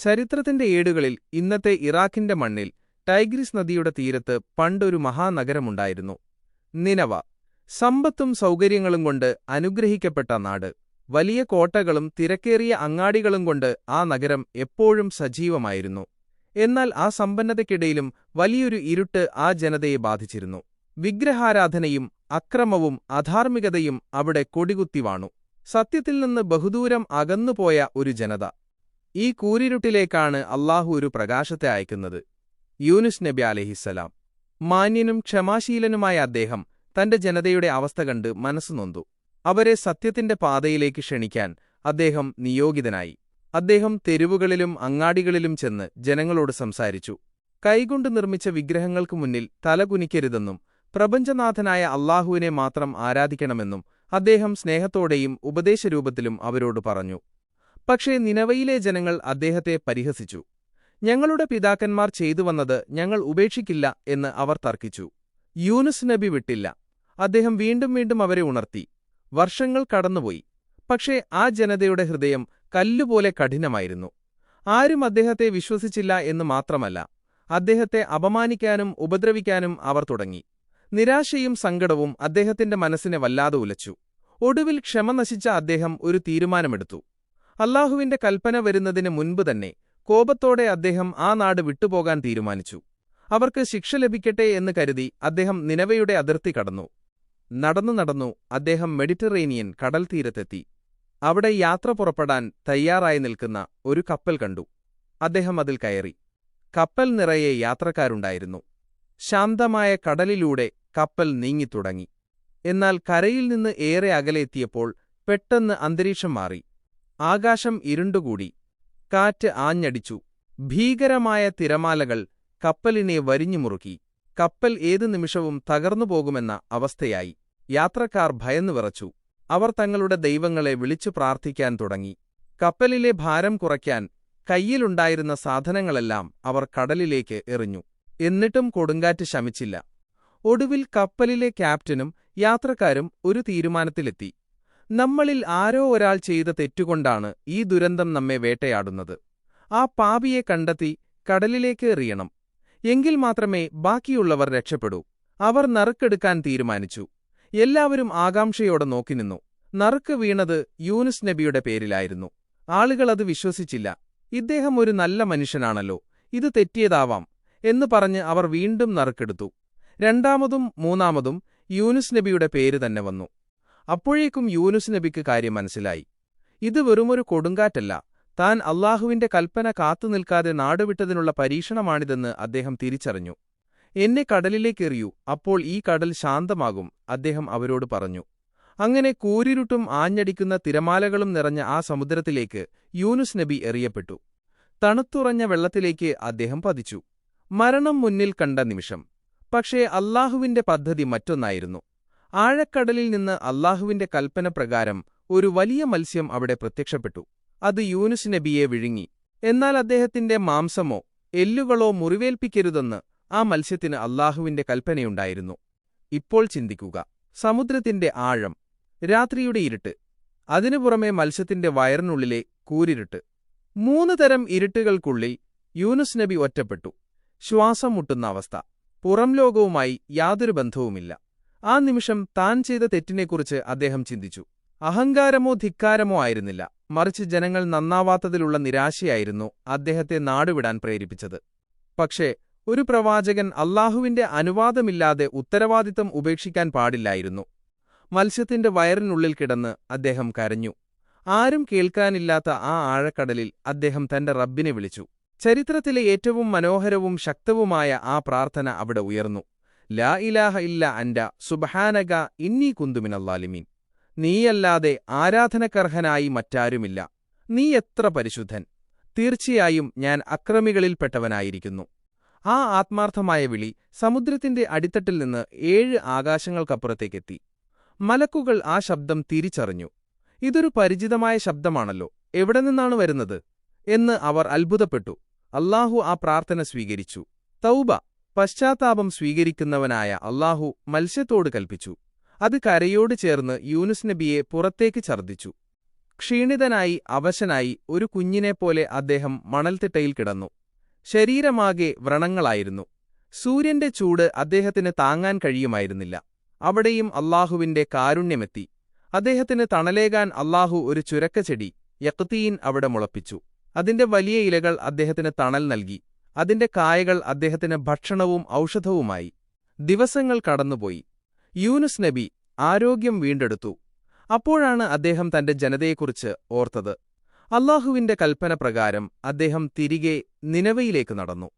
ചരിത്രത്തിന്റെ ഏടുകളിൽ ഇന്നത്തെ ഇറാഖിന്റെ മണ്ണിൽ ടൈഗ്രിസ് നദിയുടെ തീരത്ത് പണ്ടൊരു മഹാനഗരമുണ്ടായിരുന്നു. നിനവ. സമ്പത്തും സൗകര്യങ്ങളും കൊണ്ട് അനുഗ്രഹിക്കപ്പെട്ട നാട്. വലിയ കോട്ടകളും തിരക്കേറിയ അങ്ങാടികളും കൊണ്ട് ആ നഗരം എപ്പോഴും സജീവമായിരുന്നു. എന്നാൽ ആ സമ്പന്നതയ്ക്കിടയിലും വലിയൊരു ഇരുട്ട് ആ ജനതയെ ബാധിച്ചിരുന്നു. വിഗ്രഹാരാധനയും അക്രമവും അധാർമികതയും അവിടെ കൊടികുത്തിവാണു സത്യത്തിൽ നിന്ന് ബഹുദൂരം അകന്നുപോയ ഒരു ജനത. ഈ കൂരിരുട്ടിലേക്കാണ് അള്ളാഹു ഒരു പ്രകാശത്തെ അയക്കുന്നത്. യൂനുസ് നബി അലഹിസ്സലാം മാന്യനും ക്ഷമാശീലനുമായ അദ്ദേഹം തന്റെ ജനതയുടെ അവസ്ഥ കണ്ട് മനസ്സു നൊന്തു. അവരെ സത്യത്തിന്റെ പാതയിലേക്ക് ക്ഷണിക്കാൻ അദ്ദേഹം നിയോഗിതനായി. അദ്ദേഹം തെരുവുകളിലും അങ്ങാടികളിലും ചെന്ന് ജനങ്ങളോട് സംസാരിച്ചു. കൈകൊണ്ട് നിർമ്മിച്ച വിഗ്രഹങ്ങൾക്കു മുന്നിൽ തലകുനിക്കരുതെന്നും പ്രപഞ്ചനാഥനായ അള്ളാഹുവിനെ മാത്രം ആരാധിക്കണമെന്നും അദ്ദേഹം സ്നേഹത്തോടെയും ഉപദേശരൂപത്തിലും അവരോട് പറഞ്ഞു. പക്ഷേ നിനവയിലെ ജനങ്ങൾ അദ്ദേഹത്തെ പരിഹസിച്ചു. ഞങ്ങളുടെ പിതാക്കന്മാർ ചെയ്തു വന്നത് ഞങ്ങൾ ഉപേക്ഷിക്കില്ല എന്ന് അവർ തർക്കിച്ചു. യൂനുസ് നബി വിട്ടില്ല. അദ്ദേഹം വീണ്ടും വീണ്ടും അവരെ ഉണർത്തി. വർഷങ്ങൾ കടന്നുപോയി. പക്ഷേ ആ ജനതയുടെ ഹൃദയം കല്ലുപോലെ കഠിനമായിരുന്നു. ആരും അദ്ദേഹത്തെ വിശ്വസിച്ചില്ല എന്ന് മാത്രമല്ല അദ്ദേഹത്തെ അപമാനിക്കാനും ഉപദ്രവിക്കാനും അവർ തുടങ്ങി. നിരാശയും സങ്കടവും അദ്ദേഹത്തിന്റെ മനസ്സിനെ വല്ലാതെ ഉലച്ചു. ഒടുവിൽ ക്ഷമ നശിച്ച അദ്ദേഹം ഒരു തീരുമാനമെടുത്തു. അള്ളാഹുവിന്റെ കൽപ്പന വരുന്നതിന് മുൻപ് തന്നെ കോപത്തോടെ അദ്ദേഹം ആ നാട് വിട്ടുപോകാൻ തീരുമാനിച്ചു. അവർക്ക് ശിക്ഷ ലഭിക്കട്ടെ എന്ന് കരുതി അദ്ദേഹം നിലവയുടെ അതിർത്തി കടന്നു. നടന്നു നടന്നു അദ്ദേഹം മെഡിറ്ററേനിയൻ കടൽ തീരത്തെത്തി അവിടെ യാത്ര പുറപ്പെടാൻ തയ്യാറായി നിൽക്കുന്ന ഒരു കപ്പൽ കണ്ടു. അദ്ദേഹം അതിൽ കയറി. കപ്പൽ നിറയെ യാത്രക്കാരുണ്ടായിരുന്നു. ശാന്തമായ കടലിലൂടെ കപ്പൽ നീങ്ങിത്തുടങ്ങി. എന്നാൽ കരയിൽ നിന്ന് ഏറെ അകലെത്തിയപ്പോൾ പെട്ടെന്ന് അന്തരീക്ഷം മാറി. ആകാശം ഇരുണ്ടുകൂടി. കാറ്റ് ആഞ്ഞടിച്ചു. ഭീകരമായ തിരമാലകൾ കപ്പലിനെ വരിഞ്ഞുമുറുക്കി. കപ്പൽ ഏതു നിമിഷവും തകർന്നുപോകുമെന്ന അവസ്ഥയായി. യാത്രക്കാർ ഭയന്നു വിറച്ചു. അവർ തങ്ങളുടെ ദൈവങ്ങളെ വിളിച്ചു പ്രാർത്ഥിക്കാൻ തുടങ്ങി. കപ്പലിലെ ഭാരം കുറയ്ക്കാൻ കയ്യിലുണ്ടായിരുന്ന സാധനങ്ങളെല്ലാം അവർ കടലിലേക്ക് എറിഞ്ഞു. എന്നിട്ടും കൊടുങ്കാറ്റ് ശമിച്ചില്ല. ഒടുവിൽ കപ്പലിലെ ക്യാപ്റ്റനും യാത്രക്കാരും ഒരു തീരുമാനത്തിലെത്തി. നമ്മളിൽ ആരോ ഒരാൾ ചെയ്ത തെറ്റുകൊണ്ടാണ് ഈ ദുരന്തം നമ്മെ വേട്ടയാടുന്നത്. ആ പാപിയെ കണ്ടെത്തി കടലിലേക്ക് എറിയണം. എങ്കിൽ മാത്രമേ ബാക്കിയുള്ളവർ രക്ഷപ്പെടൂ. അവർ നറുക്കെടുക്കാൻ തീരുമാനിച്ചു. എല്ലാവരും ആകാംക്ഷയോടെ നോക്കിനിന്നു നറുക്ക് വീണത് യൂനുസ് നബിയുടെ പേരിലായിരുന്നു. ആളുകളത് വിശ്വസിച്ചില്ല. ഇദ്ദേഹം ഒരു നല്ല മനുഷ്യനാണല്ലോ. ഇത് തെറ്റിയതാവാം എന്ന് പറഞ്ഞ് അവർ വീണ്ടും നറുക്കെടുത്തു. രണ്ടാമതും മൂന്നാമതും യൂനുസ് നബിയുടെ പേര് തന്നെ വന്നു. അപ്പോഴേക്കും യൂനുസ് നബിക്ക് കാര്യം മനസ്സിലായി. ഇത് വെറുമൊരു കൊടുങ്കാറ്റല്ല. താൻ അള്ളാഹുവിന്റെ കൽപ്പന കാത്തുനിൽക്കാതെ നാടുവിട്ടതിനുള്ള പരീക്ഷണമാണിതെന്ന് അദ്ദേഹം തിരിച്ചറിഞ്ഞു. എന്നെ കടലിലേക്കെറിയൂ അപ്പോൾ ഈ കടൽ ശാന്തമാകും അദ്ദേഹം അവരോട് പറഞ്ഞു. അങ്ങനെ കൂരിരുട്ടും ആഞ്ഞടിക്കുന്ന തിരമാലകളും നിറഞ്ഞ ആ സമുദ്രത്തിലേക്ക് യൂനുസ് നബി എറിയപ്പെട്ടു. തണുത്തുറഞ്ഞ വെള്ളത്തിലേക്ക് അദ്ദേഹം പതിച്ചു. മരണം മുന്നിൽ കണ്ട നിമിഷം. പക്ഷേ അല്ലാഹുവിന്റെ പദ്ധതി മറ്റൊന്നായിരുന്നു. ആഴക്കടലിൽ നിന്ന് അള്ളാഹുവിന്റെ കൽപ്പന പ്രകാരം ഒരു വലിയ മത്സ്യം അവിടെ പ്രത്യക്ഷപ്പെട്ടു. അത് യൂനുസ് നബിയെ വിഴുങ്ങി. എന്നാൽ അദ്ദേഹത്തിന്റെ മാംസമോ എല്ലുകളോ മുറിവേൽപ്പിക്കരുതെന്ന് ആ മത്സ്യത്തിന് അള്ളാഹുവിന്റെ കൽപ്പനയുണ്ടായിരുന്നു. ഇപ്പോൾ ചിന്തിക്കുക. സമുദ്രത്തിന്റെ ആഴം രാത്രിയുടെ ഇരുട്ട്. അതിനു പുറമെ മത്സ്യത്തിന്റെ വയറിനുള്ളിലെ കൂരിരുട്ട്. മൂന്ന് തരം ഇരുട്ടുകൾക്കുള്ളിൽ യൂനുസ് നബി ഒറ്റപ്പെട്ടു. ശ്വാസം മുട്ടുന്ന അവസ്ഥ. പുറംലോകവുമായി യാതൊരു ബന്ധവുമില്ല. ആ നിമിഷം താൻ ചെയ്ത തെറ്റിനെക്കുറിച്ച് അദ്ദേഹം ചിന്തിച്ചു. അഹങ്കാരമോ ധിക്കാരമോ ആയിരുന്നില്ല. മറിച്ച് ജനങ്ങൾ നന്നാവാത്തതിലുള്ള നിരാശയായിരുന്നു അദ്ദേഹത്തെ നാടുവിടാൻ പ്രേരിപ്പിച്ചത്. പക്ഷേ ഒരു പ്രവാചകൻ അള്ളാഹുവിന്റെ അനുവാദമില്ലാതെ ഉത്തരവാദിത്തം ഉപേക്ഷിക്കാൻ പാടില്ലായിരുന്നു. മത്സ്യത്തിന്റെ വയറിനുള്ളിൽ കിടന്ന് അദ്ദേഹം കരഞ്ഞു. ആരും കേൾക്കാനില്ലാത്ത ആ ആഴക്കടലിൽ അദ്ദേഹം തന്റെ റബ്ബിനെ വിളിച്ചു. ചരിത്രത്തിലെ ഏറ്റവും മനോഹരവും ശക്തവുമായ ആ പ്രാർത്ഥന അവിടെ ഉയർന്നു. ലാ ഇലാഹ ഇല്ല അൻഡ സുബഹാനക ഇന്നീ കുന്തുമിനല്ലാലിമീൻ നീയല്ലാതെ ആരാധനക്കർഹനായി മറ്റാരുമില്ല. നീ എത്ര പരിശുദ്ധൻ. തീർച്ചയായും ഞാൻ അക്രമികളിൽപ്പെട്ടവനായിരിക്കുന്നു. ആ ആത്മാർത്ഥമായ വിളി സമുദ്രത്തിന്റെ അടിത്തട്ടിൽ നിന്ന് ഏഴ് ആകാശങ്ങൾക്കപ്പുറത്തേക്കെത്തി. മലക്കുകൾ ആ ശബ്ദം തിരിച്ചറിഞ്ഞു. ഇതൊരു പരിചിതമായ ശബ്ദമാണല്ലോ. എവിടെ നിന്നാണ് വരുന്നത്? എന്ന് അവർ അത്ഭുതപ്പെട്ടു. അല്ലാഹു ആ പ്രാർത്ഥന സ്വീകരിച്ചു. തൗബ. പശ്ചാത്താപം സ്വീകരിക്കുന്നവനായ അള്ളാഹു മത്സ്യത്തോട് കൽപ്പിച്ചു. അത് കരയോട് ചേർന്ന് യൂനുസ് നബിയെ പുറത്തേക്ക് ഛർദ്ദിച്ചു. ക്ഷീണിതനായി അവശനായി ഒരു കുഞ്ഞിനെപ്പോലെ അദ്ദേഹം മണൽത്തിട്ടയിൽ കിടന്നു. ശരീരമാകെ വ്രണങ്ങളായിരുന്നു. സൂര്യന്റെ ചൂട് അദ്ദേഹത്തിന് താങ്ങാൻ കഴിയുമായിരുന്നില്ല. അവിടെയും അള്ളാഹുവിന്റെ കാരുണ്യമെത്തി. അദ്ദേഹത്തിന് തണലേകാൻ അള്ളാഹു ഒരു ചുരക്കച്ചെടി യക്തീൻ അവിടെ മുളപ്പിച്ചു. അതിന്റെ വലിയ ഇലകൾ അദ്ദേഹത്തിന് തണൽ നൽകി. അതിന്റെ കായകൾ അദ്ദേഹത്തിന് ഭക്ഷണവും ഔഷധവുമായി. ദിവസങ്ങൾ കടന്നുപോയി. യൂനുസ് നബി ആരോഗ്യം വീണ്ടെടുത്തു. അപ്പോഴാണ് അദ്ദേഹം തന്റെ ജനതയെക്കുറിച്ച് ഓർത്തത്. അള്ളാഹുവിന്റെ കൽപ്പന പ്രകാരം അദ്ദേഹം തിരികെ നിനവയിലേക്ക് നടന്നു.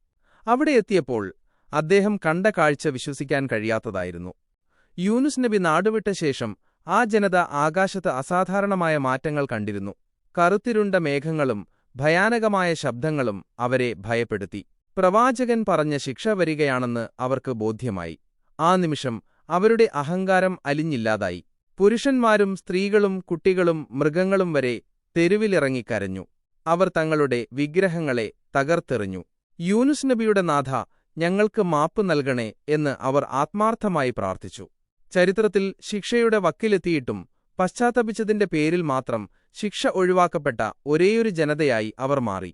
അവിടെ എത്തിയപ്പോൾ അദ്ദേഹം കണ്ട കാഴ്ച വിശ്വസിക്കാൻ കഴിയാത്തതായിരുന്നു. യൂനുസ് നബി നാടുവിട്ട ശേഷം ആ ജനത ആകാശത്ത് അസാധാരണമായ മാറ്റങ്ങൾ കണ്ടിരുന്നു. കറുത്തിരുണ്ട മേഘങ്ങളും ഭയാനകമായ ശബ്ദങ്ങളും അവരെ ഭയപ്പെടുത്തി. പ്രവാചകൻ പറഞ്ഞ ശിക്ഷ വരികയാണെന്ന് അവർക്ക് ബോധ്യമായി. ആ നിമിഷം അവരുടെ അഹങ്കാരം അലിഞ്ഞില്ലാതായി. പുരുഷന്മാരും സ്ത്രീകളും കുട്ടികളും മൃഗങ്ങളും വരെ തെരുവിലിറങ്ങിക്കരഞ്ഞു അവർ തങ്ങളുടെ വിഗ്രഹങ്ങളെ തകർത്തെറിഞ്ഞു. യൂനുസ് നബിയുടെ നാഥ ഞങ്ങൾക്ക് മാപ്പ് നൽകണേ എന്ന് അവർ ആത്മാർത്ഥമായി പ്രാർത്ഥിച്ചു. ചരിത്രത്തിൽ ശിക്ഷയുടെ വക്കിലെത്തിയിട്ടും പശ്ചാത്തപിച്ചതിന്റെ പേരിൽ മാത്രം ശിക്ഷ ഒഴിവാക്കപ്പെട്ട ഒരേയൊരു ജനതയായി അവർ മാറി.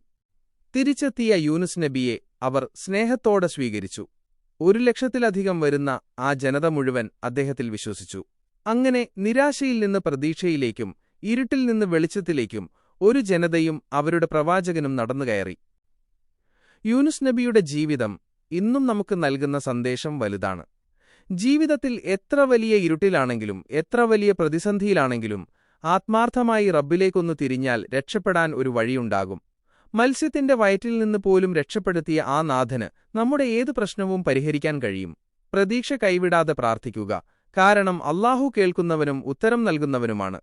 തിരിച്ചെത്തിയ യൂനുസ് നബിയെ അവർ സ്നേഹത്തോടെ സ്വീകരിച്ചു. ഒരു ലക്ഷത്തിലധികം വരുന്ന ആ ജനത മുഴുവൻ അദ്ദേഹത്തിൽ വിശ്വസിച്ചു. അങ്ങനെ നിരാശയിൽ നിന്ന് പ്രതീക്ഷയിലേക്കും ഇരുട്ടിൽ നിന്ന് വെളിച്ചത്തിലേക്കും ഒരു ജനതയും അവരുടെ പ്രവാചകനും നടന്നുകയറി യൂനുസ് നബിയുടെ ജീവിതം ഇന്നും നമുക്ക് നൽകുന്ന സന്ദേശം വലുതാണ്. ജീവിതത്തിൽ എത്ര വലിയ ഇരുട്ടിലാണെങ്കിലും എത്ര വലിയ പ്രതിസന്ധിയിലാണെങ്കിലും ആത്മാർത്ഥമായി റബ്ബിലേക്കൊന്നു തിരിഞ്ഞാൽ രക്ഷപ്പെടാൻ ഒരു വഴിയുണ്ടാകും. മത്സ്യത്തിന്റെ വയറ്റിൽ നിന്ന് പോലും രക്ഷപ്പെടുത്തിയ ആ നാഥന് നമ്മുടെ ഏതു പ്രശ്നവും പരിഹരിക്കാൻ കഴിയും. പ്രതീക്ഷ കൈവിടാതെ പ്രാർത്ഥിക്കുക. കാരണം അള്ളാഹു കേൾക്കുന്നവനും ഉത്തരം നൽകുന്നവനുമാണ്.